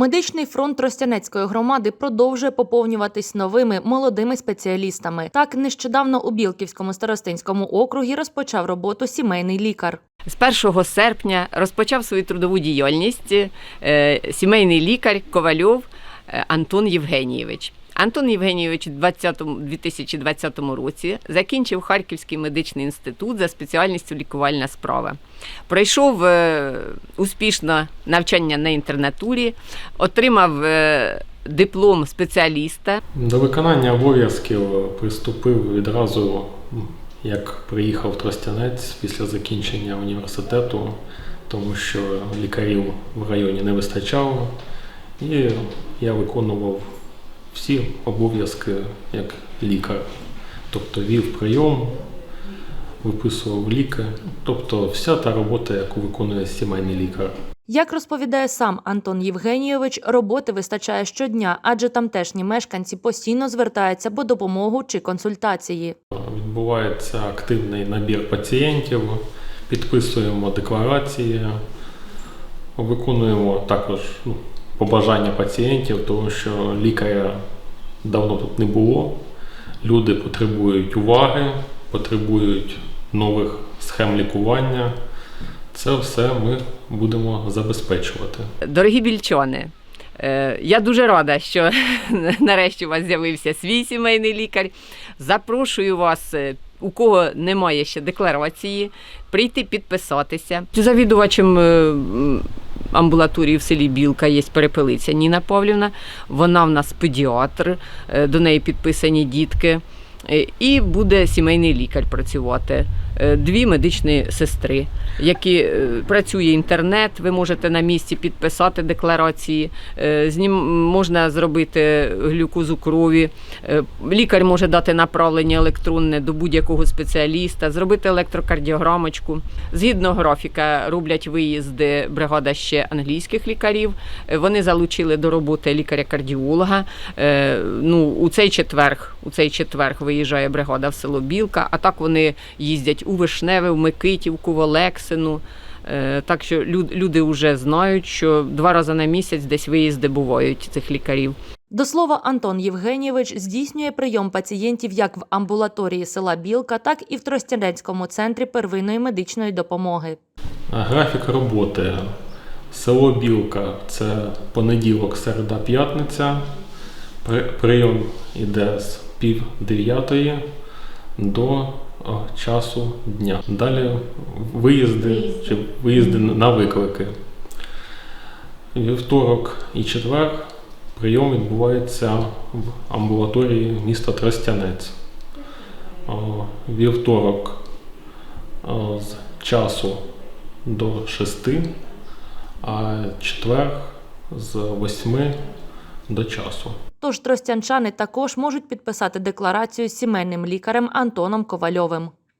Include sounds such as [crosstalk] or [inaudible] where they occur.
Медичний фронт Тростянецької громади продовжує поповнюватись новими молодими спеціалістами. Так, нещодавно у Білківському старостинському округі розпочав роботу сімейний лікар. З 1 серпня розпочав свою трудову діяльність е, сімейний лікар Ковальов е, Антон Євгенійович. Антон Євгенійович у 2020 році закінчив Харківський медичний інститут за спеціальністю лікувальна справа. Пройшов е, успішно навчання на інтернатурі, отримав е, диплом спеціаліста. До виконання обов'язків приступив відразу, як приїхав Тростянець після закінчення університету, тому що лікарів в районі не вистачало, і я виконував всі обов'язки як лікар. Тобто вів прийом, виписував ліки, тобто вся та робота, яку виконує сімейний лікар. Як розповідає сам Антон Євгенійович, роботи вистачає щодня, адже тамтешні мешканці постійно звертаються по допомогу чи консультації. Відбувається активний набір пацієнтів, підписуємо декларації, виконуємо також ну, побажання пацієнтів, тому що лікаря давно тут не було. Люди потребують уваги, потребують нових схем лікування. Це все ми будемо забезпечувати. Дорогі більчани, е, я дуже рада, що [laughs] нарешті у вас з'явився свій сімейний лікар. Запрошую вас, е, у кого немає ще декларації, прийти підписатися. Завідувачем е, амбулаторії в селі Білка є перепелиця Ніна Павлівна. Вона в нас педіатр, е, до неї підписані дітки. Е, І буде сімейний лікар працювати. Е, Дві медичні сестри, які е, працює інтернет. Ви можете на місці підписати декларації. е, Знім можна зробити глюкозу крові. Лікар може дати направлення електронне до будь-якого спеціаліста, зробити електрокардіограмочку. Згідно графіка роблять виїзди бригада ще англійських лікарів. Вони залучили до роботи лікаря-кардіолога. Ну, у цей четверг, у цей четверг виїжджає бригада в село Білка, а так вони їздять у Вишневе, в Микитівку, в Олексину. Е, Так що люди вже знають, що два рази на місяць десь виїзди бувають цих лікарів. До слова, Антон Євгенійович здійснює прийом пацієнтів як в амбулаторії села Білка, так і в Тростянецькому центрі первинної медичної допомоги. Графік роботи. Село Білка це понеділок, середа, п'ятниця. При- Прийом іде з пів дев'ятої до часу дня. Далі виїзди чи виїзди на виклики. Вівторок і четвер прийом відбувається в амбулаторії міста Тростянець. Вівторок з часу до 6, а четвер з 8 до часу. Тож тростянчани також можуть підписати декларацію з сімейним лікарем Антоном Ковальовим.